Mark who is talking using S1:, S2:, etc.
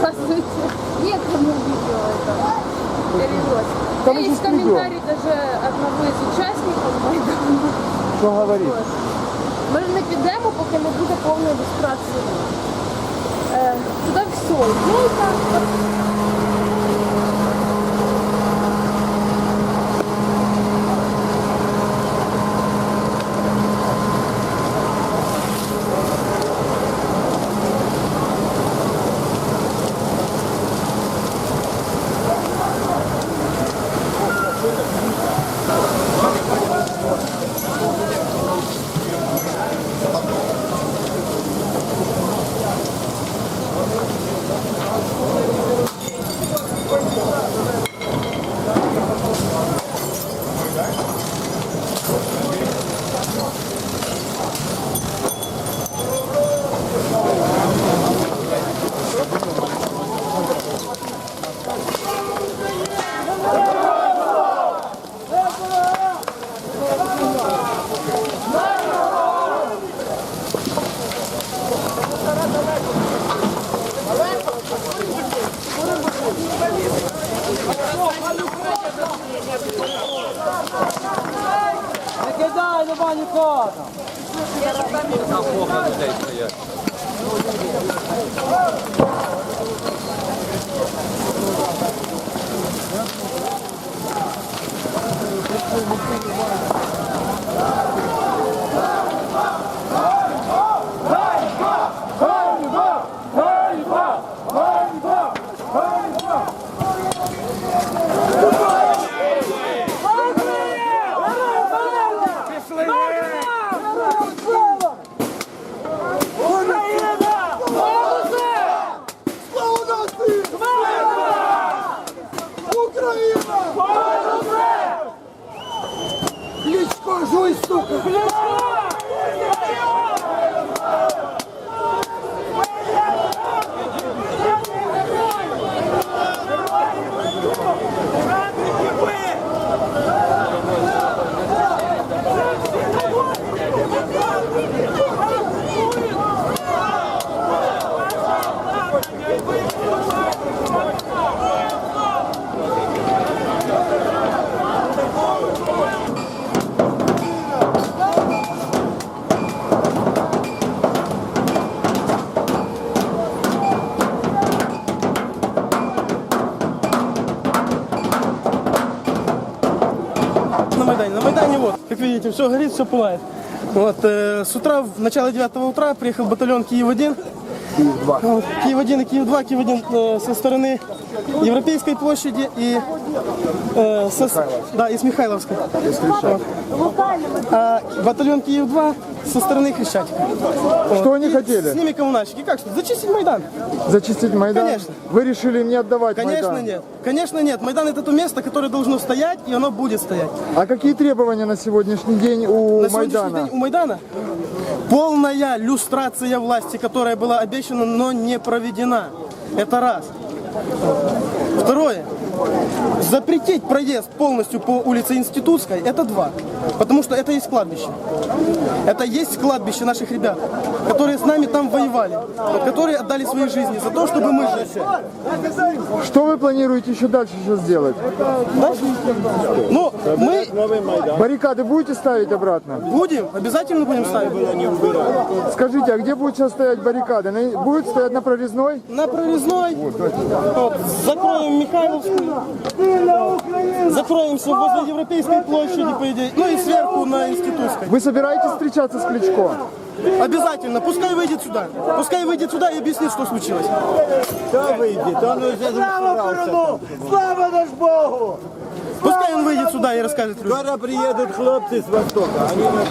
S1: по сути. Некому видео это перевод.
S2: Да
S1: есть комментарий даже одного из участников майдану.
S2: Что
S1: говорит? Ми не підемо, поки не буде повної ілюстрації. Сюда э, все, йдеться. Ну Ну, так.
S3: Не кидай, нема нікого.
S2: Кличко, жуй, сука!
S3: Майдане вот, как видите, все горит, все пылает. Вот, э, с утра, в начало 9 утра приехал батальон Киев-1.
S2: Київ-2.
S3: Вот, Киев-1 и Киев-2. Киев-1 э, со стороны Европейской площади и, э, со, с- да, и с Михайловской. Вот. А батальон Киев-2 со стороны Хрещатика.
S2: Что они хотели?
S3: С ними коммунальщики. Как что? Зачистить Майдан.
S2: Зачистить Майдан?
S3: Конечно.
S2: Вы решили не отдавать
S3: Конечно
S2: Майдан?
S3: нет. Конечно нет. Майдан это то место, которое должно стоять, и оно будет стоять.
S2: А какие требования на сегодняшний день у
S3: На сегодняшний
S2: Майдана?
S3: день у Майдана полная люстрация власти, которая была обещана, но не проведена. Это раз. Запретить проезд полностью по улице Институтской, это два. Потому что это есть кладбище. Это есть кладбище наших ребят, которые с нами там воевали, которые отдали свои жизни за то, чтобы мы жили.
S2: Что вы планируете еще дальше сейчас сделать?
S3: Ну, мы
S2: Баррикады будете ставить обратно?
S3: будем, обязательно будем ставить.
S2: Скажите, а где будет сейчас стоять баррикады? Будет стоять на прорезной?
S3: На прорезной. Вот, закроем Михайловскую. Закроемся возле Европейской площади, по идее. Ну и сверху на Институтской.
S2: Вы собираетесь встречаться с Кличко?
S3: Обязательно. Пускай выйдет сюда. Пускай выйдет сюда и объяснит, что случилось.
S4: Слава наш Богу!
S3: Пускай он выйдет сюда и расскажет людям.
S4: Скоро приедут хлопцы с востока. Они нас